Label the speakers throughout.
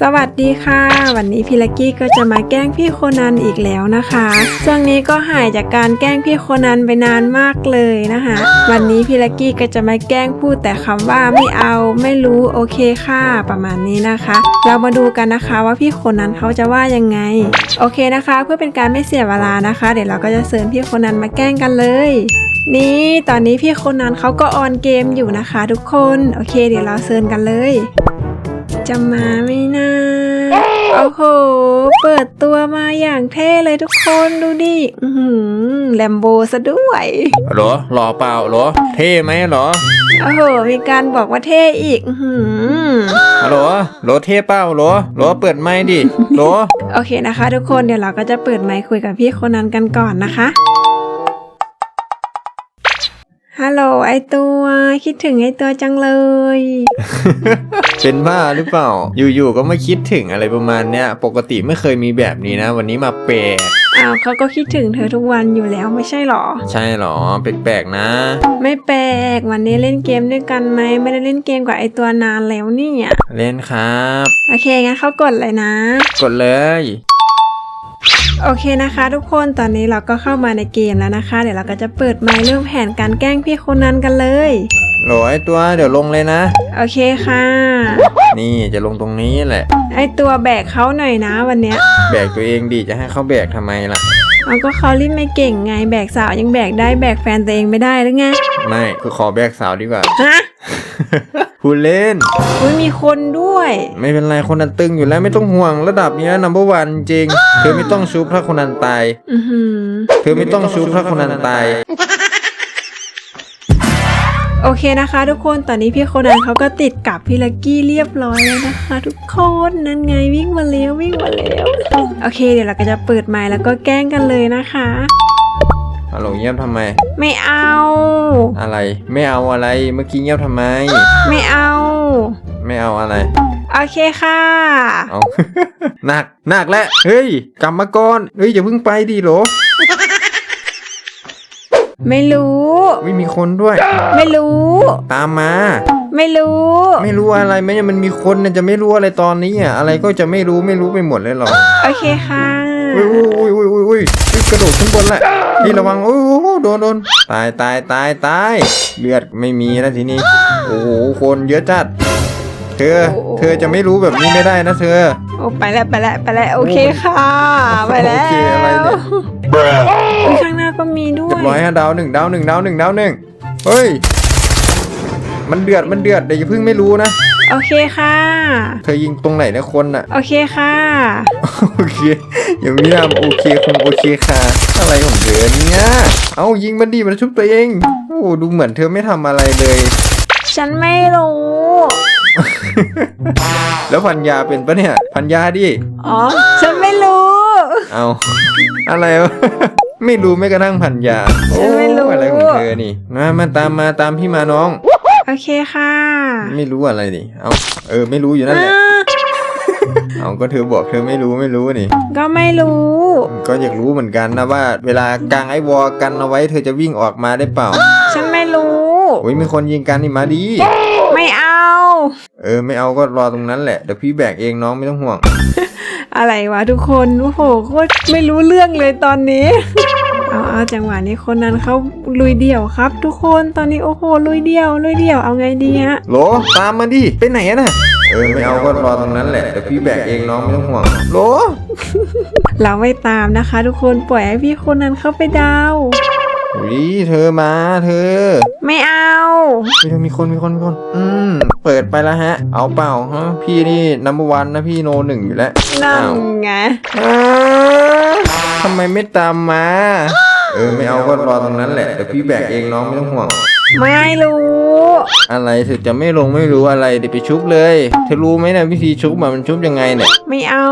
Speaker 1: สวัสดีค่ะ วันนี้พี่ลักกี้ก็จะมาแกล้งพี่โคนันอีกแล้วนะคะช่วงนี้ก็หายจากการแกล้งพี่โคนันไปนานมากเลยนะคะ วันนี้พี่ลักกี้ก็จะมาแกล้งพูดแต่คำว่าไม่เอาไม่รู้โอเคค่ะประมาณนี้นะคะ เรามาดูกันนะคะว่าพี่โคนันเขาจะว่ายังไง โอเคนะคะ เพื่อเป็นการไม่เสียเวลานะคะ เดี๋ยวเราก็จะเชิญพี่โคนันมาแกล้งกันเลยนี่ตอนนี้พี่โคนันเขาก็ออนเกมอยู่นะคะ ทุกคนโอเค เดี๋ยวเราเชิญกันเลย จะมาไหม่นะโอ้โห เปิดตัวมาอย่างเท่เลยทุกคนดูดิอือหือแลมโบซะด้วย
Speaker 2: เหรอหล่อเปล่าเหรอ เท่ไหมเหรอ
Speaker 1: โอ้โห มีการบอกว่าเท่อีกอือหือ
Speaker 2: ฮัลโหลเหรอเท่เปล่าเหรอเหรอเปิดไมค์ดิเหรอ
Speaker 1: โอเคนะคะ ทุกคนเดี๋ยวเราก็จะเปิดไมค์คุยกับพี่คนนั้นกันก่อนนะคะ ฮัลโหลไอตัว คิดถึงไอตัวจังเลย
Speaker 2: เป็นบ้าหรือเปล่า อยู่ๆก็ไม่คิดถึงอะไรประมาณเนี้ย ปกติไม่เคยมีแบบนี้นะ วันนี้มาแปลก
Speaker 1: อ้าวเขาก็คิดถึงเธอทุกวันอยู่แล้วไม่ใช่หรอ
Speaker 2: ใช่เหรอแปลกๆนะ
Speaker 1: ไม่แปลกวันนี้เล่นเกมด้วยกันไหมไม่ได้เล่นเกมกับไอตัวนานแล้วเนี่ย
Speaker 2: เล่นครับ
Speaker 1: โอเคงั้นเขากดเลยนะ
Speaker 2: กดเลย
Speaker 1: โอเคนะคะ ทุกคนตอนนี้เราก็เข้ามาในเกมแล้วนะคะ เดี๋ยวเราก็จะเปิดไมค์เรื่องแผนการแกล้งพี่คนนั้นกันเลย
Speaker 2: โหลไอตัวเดี๋ยวลงเลยนะ
Speaker 1: โอเคค่ะ
Speaker 2: นี่จะลงตรงนี้แหละ
Speaker 1: ไอตัวแบกเขาหน่อยนะวันเนี้ย
Speaker 2: แบกตัวเองดิจะให้เขาแบกทำไมล่ะ
Speaker 1: เอาก็เขาลิ้นไม่เก่งไงแบกสาวยังแบกได้แบกแฟนตัวเองไม่ได้หรือไง
Speaker 2: ไม่คือขอแบกสาวดีกว่า
Speaker 1: ฮะ
Speaker 2: พูดเล่น
Speaker 1: อุ้ยมีคนด้วย
Speaker 2: ไม่เป็นไรคนนั้นตึงอยู่แล้วไม่ต้องห่วงระดับเนี้นัมเบอร์วันจริง เธอไม่ต้องชุบถ้าคนนั้นตาย
Speaker 1: อือหือ
Speaker 2: เธอไม่ต้องชุบถ้าคนนั้นตาย
Speaker 1: โอเคนะคะ ทุกคน ตอนนี้พี่โคนันเขาก็ติดกับพี่ลักกี้เรียบร้อยแล้วนะคะ ทุกคน นั่นไงวิ่งมาแล้ววิ่งมาแล้ว โอเค เดี๋ยวเราก็จะเปิดไมค์แล้วก็แกล้งกันเลยนะคะ
Speaker 2: ฮัลโหลเงียบทำไม
Speaker 1: ไม่เอา
Speaker 2: อะไร ไม่เอาอะไร เมื่อกี้เงียบทำไม
Speaker 1: ไม่เอา
Speaker 2: ไม่เอาอะไร
Speaker 1: โอเคค่ะ
Speaker 2: เอา หนักหนักแล้ว เฮ้ย กลับมาก่อน เฮ้ยอย่าเพิ่งไปดิโหล
Speaker 1: ไม่รู้
Speaker 2: ไม่มีคนด้วย
Speaker 1: ไม่รู้
Speaker 2: ตามมา
Speaker 1: ไม่รู้
Speaker 2: ไม่รู้อะไรไหมเนี่ยมันมีคนน่ะจะไม่รู้อะไรตอนนี้อะ อะไรก็จะไม่รู้ไม่รู้ไปหมดเลยเหรอ
Speaker 1: โอเคค่ะ
Speaker 2: อุ้ยอุ้ยอุ้ยอุ้ยอุ้ยอุ้ยกระโดดขึ้นบนแหละ พี่ระวังโอ้โหโดนโดนตายตายตายตายเลือดไม่มีแล้วทีนี้ โอ้โหคนเยอะจัด เธอ เธอจะไม่รู้แบบนี้ไม่ได้นะ เธอ
Speaker 1: โอ้ไปแล้วไปแล้วไปแล้วโอเคค่ะไปแล้
Speaker 2: โอเคอะไร
Speaker 1: ว
Speaker 2: เนี่ย
Speaker 1: อุ๊ยข้างหน้าก็มีด้ว
Speaker 2: เรีย
Speaker 1: ย
Speaker 2: บร้อยฮะดาวหนึ่งดาวหนึ่งดาวหนึ่งดาวหนึ่งเฮ้ย มันเดือดมันเดือดเดี๋ยวอย่าเพิ่งไม่รู้นะ
Speaker 1: โอเคค่ะ
Speaker 2: เธอยิงตรงไหนนะคนน่ะ
Speaker 1: โอเคค่ะ
Speaker 2: โอเคอย่างนี้นะโอเคคงโอเคค่ะ อะไรของเธอเนี่ย เอายิงมันดีมันชุบตัวเอง โอ้ดูเหมือนเธอไม่ทำอะไรเลย
Speaker 1: ฉันไม่รู้
Speaker 2: แล้วพันยาเป็นปะเนี่ย พันยาดิ
Speaker 1: อ๋อ ฉันไม่รู้
Speaker 2: เอาอะไรวะไม่รู้ไม่กระทั่งพันยา
Speaker 1: ฉันไม่รู้
Speaker 2: โอ้อะไรของเธอนี่มามาตามมาตามพี่มาน้อง
Speaker 1: โอเคค่ะ
Speaker 2: ไม่รู้อะไรนี่ เอาเออ ไม่รู้อยู่นั่นแหละ
Speaker 1: อ่า
Speaker 2: เอาก็เธอบอกเธอไม่รู้ไม่รู้นี่
Speaker 1: ก็ไม่รู้
Speaker 2: ก็อยากรู้เหมือนกันนะว่า เวลากางไอ้วอลกันเอาไว้เธอจะวิ่งออกมาได้เปล่า
Speaker 1: ฉันไม่รู้
Speaker 2: โอ้ยมีคนยิงกันนี่มาดี
Speaker 1: ไม่เอา
Speaker 2: เออ ไม่เอาก็รอตรงนั้นแหละเดี๋ยวพี่แบกเองน้องไม่ต้องห่วง
Speaker 1: อะไรวะทุกคน โอ้โหโคตรไม่รู้เรื่องเลยตอนนี้ เอาเอาจังหวะนี้คนนั้นเขาลุยเดี่ยวครับ ทุกคนตอนนี้โอ้โหลุยเดี่ยวลุยเดี่ยวเอาไงดีฮะ
Speaker 2: โหลตามมาดิไปไหนอะน่ะเออไม่เอาก็รอตรงนั้นแหละเดี๋ยวพี่แบกเองน้องไม่ต้องห่วงโหล
Speaker 1: เราไม่ตามนะคะ ทุกคนปล่อยให้พี่คนนั้นเข้าไปดาว
Speaker 2: อุ้ยเธอมาเธอ
Speaker 1: ไม่เอา
Speaker 2: เฮ้ยมีคนมีคนมีคน อืม เปิดไปแล้วฮะ เอาเปล่าฮะพี่นี่นัมเบอร์วันนะพี่โนหนึ่งอยู่แล้ว
Speaker 1: นั่น
Speaker 2: อ้าว
Speaker 1: ไง
Speaker 2: อ้า ทำไมไม่ตามมา เออไม่เอาก็รอตรงนั้นแหละเดี๋ยวพี่แบกเองน้องไม่ต้องห่วง
Speaker 1: ไม่รู้
Speaker 2: อะไรเธอจะไม่ลงไม่รู้อะไรเดี๋ยวไปชุบเลยเธอรู้ไหมนะวิธีชุบอะมันชุบยังไงเนี่ย
Speaker 1: ไม่เอา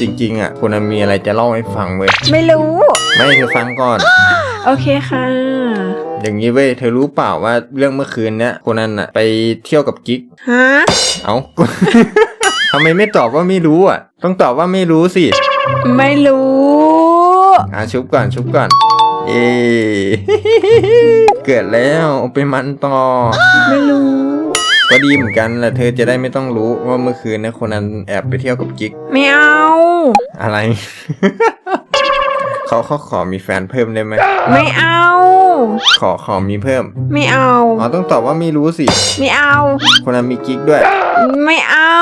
Speaker 2: จริง ๆ อะคนนั้นมีอะไรจะเล่าให้ฟังเว้ย
Speaker 1: ไม่รู้
Speaker 2: ไม่เธอฟังก่อน
Speaker 1: โอเคค่ะ
Speaker 2: อย่างนี้เว้ยเธอรู้เปล่าว่าเรื่องเมื่อคืนเนี้ยคนนั้นอะไปเที่ยวกับกิ๊ก
Speaker 1: ฮะ
Speaker 2: เอ้า ทำไมไม่ตอบว่าไม่รู้อะ ต้องตอบว่าไม่รู้สิ
Speaker 1: ไม่รู้
Speaker 2: อะชุบก่อนชุบก่อน เอ เกิดแล้วเอาไปมันต่อ
Speaker 1: ไม่รู้
Speaker 2: ตก็ดีเหมือนกันแหละเธอจะได้ไม่ต้องรู้ว่าเมื่อคืนเนะคนนั้นแอบไปเที่ยวกับกิ๊ก
Speaker 1: ไม่เอา
Speaker 2: อะไร เขาเขาขอมีแฟนเพิ่มได้ไหม
Speaker 1: ไม่เอา
Speaker 2: ขอขอมีเพิ่ม
Speaker 1: ไม่เอา
Speaker 2: อ๋อต้องตอบว่าไม่รู้สิ
Speaker 1: ไม่เอา
Speaker 2: คนนั้นมีกิ๊กด้วย
Speaker 1: ไม่เอา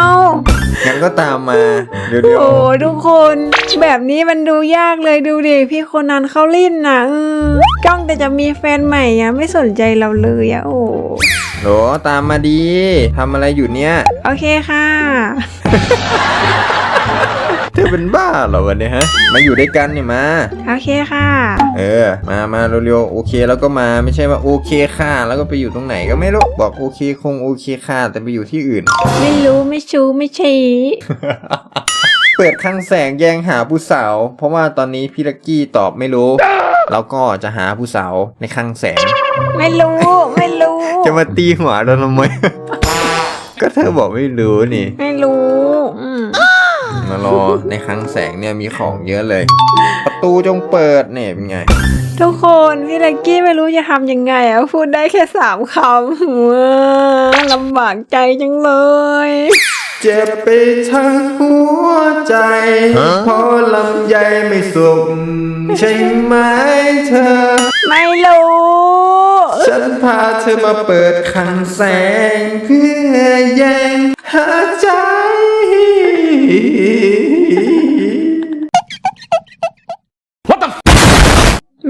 Speaker 2: งั้นก็ตามมา เดี๋ยวเดี๋ยว
Speaker 1: โอ้ทุกคนแบบนี้มันดูยากเลยดูดิพี่คนนั้นเขาลิ้นนะเออจ้องแต่จะมีแฟนใหม่อะไม่สนใจเราเลยอะโอ้
Speaker 2: โหลตามมาดีทำอะไรอยู่เนี่ย
Speaker 1: โอเคค่ะ
Speaker 2: เธอเป็นบ้าเหรอวันนี้ฮะ มาอยู่ด้วยกันเนี่ยมา
Speaker 1: โอเคค่ะ
Speaker 2: เออ มามาเร็วๆโอเคแล้วก็มาไม่ใช่ว่าโอเคค่ะ แล้วก็ไปอยู่ตรงไหนก็ไม่รู้บอกโอเคคงโอเคค่ะ แต่ไปอยู่ที่อื่น
Speaker 1: ไม่รู้ไม่ชูไม่ชี้
Speaker 2: เปิดข้างแสงแย่งหาผู้สาว เพราะว่าตอนนี้พี่ลักกี้ตอบไม่รู้ แล้วก็จะหาผู้สาวในข้างแสง
Speaker 1: ไม่รู้ไม่รู้
Speaker 2: จะมาตีหัวเราทำไมก็เธอบอกไม่รู้นี่
Speaker 1: ไม่รู้อืม
Speaker 2: มารอในคลังแสงเนี่ยมีของเยอะเลย ประตูจงเปิดเนี่ยเป็นไง
Speaker 1: ทุกคนพี่ลักกี้ไม่รู้จะทำยังไงอะพูดได้แค่สามคำเออลำบากใจจังเลย
Speaker 2: เจ็บไปทั้งหัวใจ เพราะลำไยไม่สุกใช่ไหมเธอ
Speaker 1: ไม่รู้
Speaker 2: ฉันพาเธอมาเปิดคลังแสงเพื่อแย่งหาใจ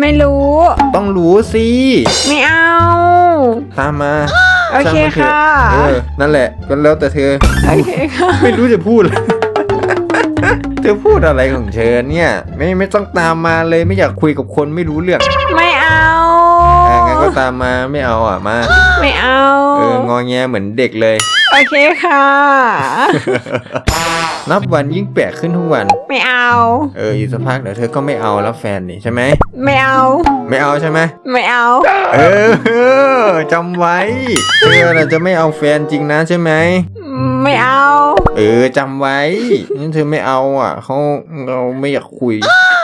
Speaker 1: ไม่รู้
Speaker 2: ต้องรู้สิ
Speaker 1: ไม่เอา
Speaker 2: ตามมา
Speaker 1: โอเค
Speaker 2: ช่างมันถ
Speaker 1: ค่ะ
Speaker 2: เออ นั่นแหละก็แล้วแต่เธอ
Speaker 1: โอเคค่ะ
Speaker 2: ไม่รู้จะพูดเลยเธอพูดอะไรของเธอเนี่ย ไม่ไม่ต้องตามมาเลยไม่อยากคุยกับคนไม่รู้เรื่อง
Speaker 1: ไม่เอา
Speaker 2: อะงั้นก็ตามมาไม่เอาอะมา
Speaker 1: ไม่เอา
Speaker 2: เอองอแงเหมือนเด็กเลย
Speaker 1: โอเคค่ะ
Speaker 2: นับวันยิ่งแปลกขึ้นทุกวัน
Speaker 1: ไม่เอา
Speaker 2: เอออีกสักพักเดี๋ยวเธอก็ไม่เอาแล้วแฟนนี่ใช่ไหม
Speaker 1: ไม่เอา
Speaker 2: ไม่เอาใช่ไหม
Speaker 1: ไม่เอา
Speaker 2: เออจำไว้ เธอน่ะจะไม่เอาแฟนจริงนะใช่ไหม
Speaker 1: ไม่เอา
Speaker 2: เออจำไว้นี่เธอไม่เอาอะเขาเราไม่อยากคุย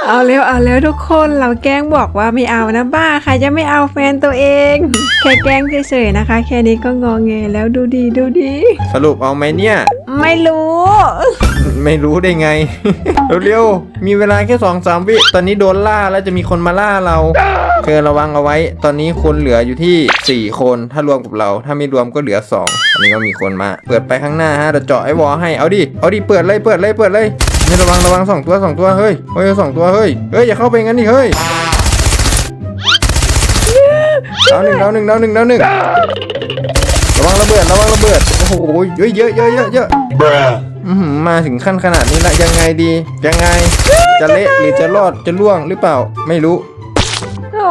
Speaker 1: เอาเร็วเอาเร็วทุกคนเราแกล้งบอกว่าไม่เอานะบ้าใครจะไม่เอาแฟนตัวเอง แค่แกล้งเฉยๆนะคะ แค่นี้ก็งอแงแล้วดูดีดูดี
Speaker 2: สรุปเอาไหมเนี่ย
Speaker 1: ไม่รู้
Speaker 2: ไม่รู้ได้ไง เร็วๆมีเวลาแค่สองสามวิตอนนี้โดนล่าแล้วจะมีคนมาล่าเราเธอระวังเอาไว้ ตอนนี้คนเหลืออยู่ที่สี่คน ถ้ารวมกับเรา ถ้าไม่รวมก็เหลือสองอันนี้ก็มีคนมา เปิดไปข้างหน้าฮะเดี๋ยวเจาะไอ้วอให้ เอาดิ เอาดิ เปิดเลย เปิดเลย เปิดเลย นี่ระวังระวังสองตัวสองตัวเฮ้ยเฮ้ยสองตัวเฮ้ยเฮ้ยอย่าเข้าไปงั้นดิเฮ้ยดาวหนึ่งดาวหนึ่งดาวหนึ่งดาวหนึ่งระวังระเบิดระวังระเบิดโอ้โหเยอะเยอะเยอะเยอะเยอะมาถึงขั้นขนาดนี้ละยังไงดี ยังไง จะเละหรือจะรอดจะล่วงหรือเปล่าไม่รู้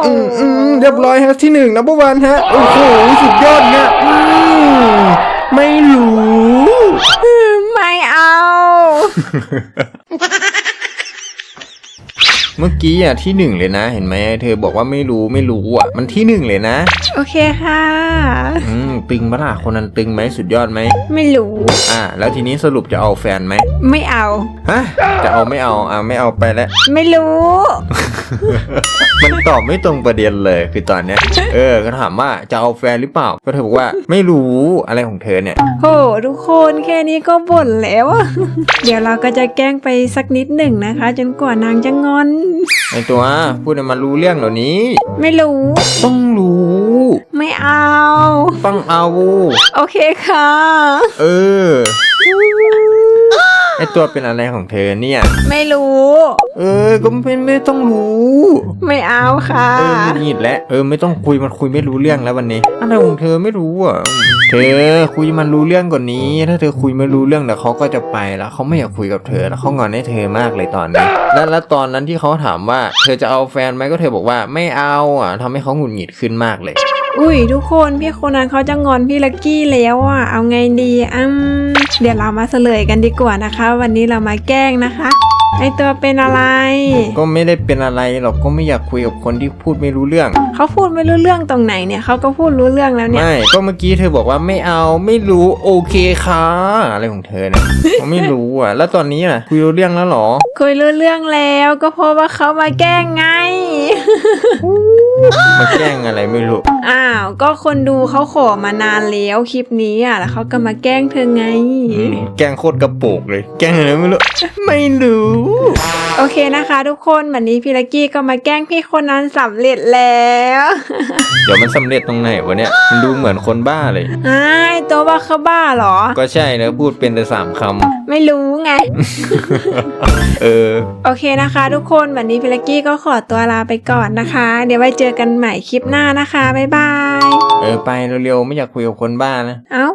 Speaker 2: อืมอืมเรียบร้อยฮะที่หนึ่งนับวันฮะโอ้โหสุดยอดเนี่ยอืมไม่รู้
Speaker 1: ไม่เอา
Speaker 2: เมื่อกี้อะที่หนึ่งเลยนะ เห็นไหมเธอบอกว่าไม่รู้ไม่รู้อะ มันที่หนึ่งเลยนะ
Speaker 1: โอเคค่ะ
Speaker 2: อืมตึงปะล่ะคนนั้นตึงไหมสุดยอดไหม
Speaker 1: ไม่รู้
Speaker 2: อ่า แล้วทีนี้สรุปจะเอาแฟนไหม
Speaker 1: ไม่เอา
Speaker 2: ฮะ จะเอาไม่เอาอ่าไม่เอาไปแล้ว
Speaker 1: ไม่รู้
Speaker 2: มันตอบไม่ตรงประเด็นเลยคือตอนเนี้ย เออก็ถามว่าจะเอาแฟนหรือเปล่า ก็เธอบอกว่าไม่รู้อะไรของเธอเนี่ย
Speaker 1: โหทุกคนแค่นี้ก็บ่นแล้วอะ เดี๋ยวเราก็จะแกล้งไปสักนิดหนึ่งนะคะ จนกว่านางจะงอน
Speaker 2: ไอตัวพูดให้มันรู้เรื่องเหล่านี้
Speaker 1: ไม่รู้
Speaker 2: ต้องรู้
Speaker 1: ไม่เอา
Speaker 2: ต้องเอา
Speaker 1: โอเคค่ะ
Speaker 2: เออ ไอตัวเป็นอะไรของเธอเนี่ย
Speaker 1: ไม่รู้
Speaker 2: เออ ก็ไม่ไม่ต้องรู้
Speaker 1: ไม่เอาค่ะ
Speaker 2: เออหงุดหงิดแล้วเออไม่ต้องคุยมันคุยไม่รู้เรื่องแล้ววันนี้อะไรของเธอไม่รู้อะเธอคุยมันรู้เรื่องกว่านนี้ ถ้าเธอคุยไม่รู้เรื่องเดี๋ยวเขาก็จะไปแล้วเขาไม่อยากคุยกับเธอแล้วเขางอนให้เธอมากเลยตอนนี้ แล้วแล้วตอนนั้นที่เขาถามว่า เธอจะเอาแฟนไหมก็เธอบอกว่าไม่เอาอะทำให้เขาหงุดหงิดขึ้นมากเลย
Speaker 1: อุ้ยทุกคนพี่คนนั้นเขาจะงอนพี่ลักกี้แล้วอะเอาไงดีอืม เดี๋ยวเรามาเฉลยกันดีกว่านะคะ วันนี้เรามาแกล้งนะคะ ไอตัวเป็นอะไร
Speaker 2: ก็ไม่ได้เป็นอะไรหรอกก็ไม่อยากคุยกับคนที่พูดไม่รู้เรื่อง
Speaker 1: เขาพูดไม่รู้เรื่องตรงไหนเนี่ยเขาก็พูดรู้เรื่องแล้วเนี่ย
Speaker 2: ไม่ก็เมื่อกี้เธอบอกว่าไม่เอาไม่รู้โอเคค่ะอะไรของเธอเนี่ยเขาไม่รู้อะ แล้วตอนนี้อะคุยรู้เรื่องแล้วเหรอ
Speaker 1: คุยรู้เรื่องแล้วก็เพราะว่าเขามาแกล้งไง
Speaker 2: มาแกล้งอะไรไม่รู้
Speaker 1: อ้าว ก็คนดูเขาขอมานานแล้วคลิปนี้อะ แล้วเขาก็มาแกล้งเธอไง
Speaker 2: อืมแกล้งโคตรกระโปกเลย แกล้งอะไรไม่รู้ ไม่รู้
Speaker 1: โอเคนะคะ ทุกคนวันนี้พี่ลักกี้ก็มาแกล้งพี่คนนั้นสำเร็จแล้ว
Speaker 2: เดี๋ยวมันสำเร็จตรงไหนวะเนี่ย มันดูเหมือนคนบ้าเลย
Speaker 1: ไอ้ายตัวบ้าเขาบ้าเหรอ
Speaker 2: ก็ใช่นะพูดเป็นแต่สามค
Speaker 1: ไม่รู้ไงำ
Speaker 2: เออ
Speaker 1: โอเคนะคะ ทุกคนวันนี้พี่ลักกี้ก็ขอตัวลาไปก่อนนะคะ เดี๋ยวไว้เจอกันใหม่คลิปหน้านะคะ บ๊ายบาย
Speaker 2: เออไปเร็วๆไม่อยากคุยกับคนบ้านะ
Speaker 1: เอ้า